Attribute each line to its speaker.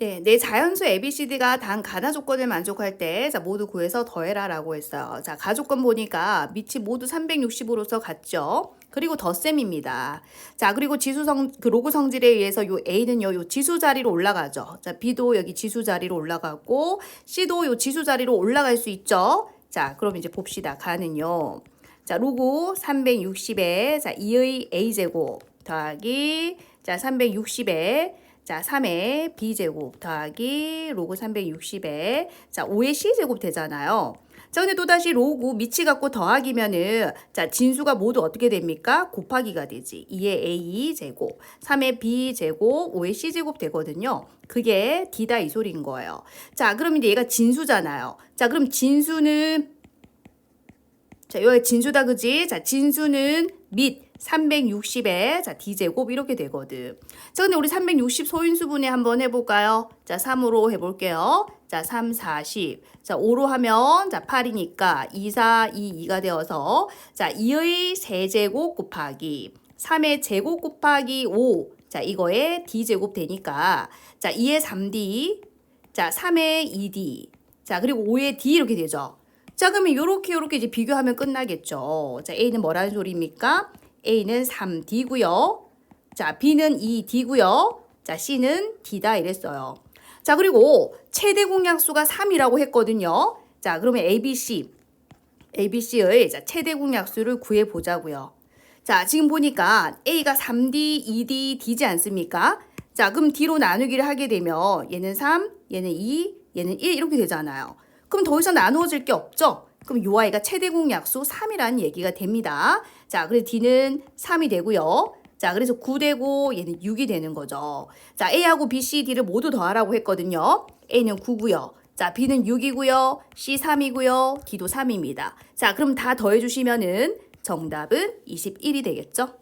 Speaker 1: 네, 내 자연수 ABCD가 단 가나 조건을 만족할 때, 자, 모두 구해서 더해라 라고 했어요. 자, 가조건 보니까 밑이 모두 360으로서 같죠? 그리고 덧셈입니다. 자, 그리고 지수 성, 그 로그 성질에 의해서 요 A는요, 요 지수 자리로 올라가죠. 자, B도 여기 지수 자리로 올라가고, C도 요 지수 자리로 올라갈 수 있죠? 자, 그럼 이제 봅시다. 가는요. 자, 로그 360에, 자, 2의 A제곱 더하기, 자, 360에, 자, 3의 b제곱 더하기 로그 360에 자, 5의 c제곱 되잖아요. 자, 근데 또다시 로그 밑이 갖고 더하기면은 자, 진수가 모두 어떻게 됩니까? 곱하기가 되지. 2의 a 제곱, 3의 b 제곱, 5의 c 제곱 되거든요. 그게 d다 이 소리인 거예요. 자, 그럼 이제 얘가 진수잖아요. 자, 그럼 진수는 자, 여기 진수다 그지? 자, 진수는 밑 360에 자, d제곱 이렇게 되거든. 자, 근데 우리 360 소인수분해 한번 해볼까요? 자, 3으로 해볼게요. 자, 3, 40. 자, 5로 하면 자, 8이니까 2, 4, 2, 2가 되어서 자, 2의 세제곱 곱하기 3의 제곱 곱하기 5. 자, 이거에 d제곱 되니까 자, 2의 3d. 자, 3의 2d. 자, 그리고 5의 d 이렇게 되죠. 자, 그러면 요렇게 요렇게 이제 비교하면 끝나겠죠. 자, A는 뭐라는 소리입니까? A는 3D고요. 자, B는 2D고요. 자, C는 D다 이랬어요. 자, 그리고 최대 공약수가 3이라고 했거든요. 자, 그러면 ABC ABC의 자, 최대 공약수를 구해 보자고요. 자, 지금 보니까 A가 3D, 2D, D지 않습니까? 자, 그럼 D로 나누기를 하게 되면 얘는 3, 얘는 2, 얘는 1 이렇게 되잖아요. 그럼 더 이상 나누어질 게 없죠? 그럼 요 아이가 최대 공약수 3이라는 얘기가 됩니다. 자, 그래서 D는 3이 되고요. 자, 그래서 9 되고 얘는 6이 되는 거죠. 자, A하고 B, C, D를 모두 더하라고 했거든요. A는 9고요. 자, B는 6이고요. C 3이고요. D도 3입니다. 자, 그럼 다 더해 주시면은 정답은 21이 되겠죠?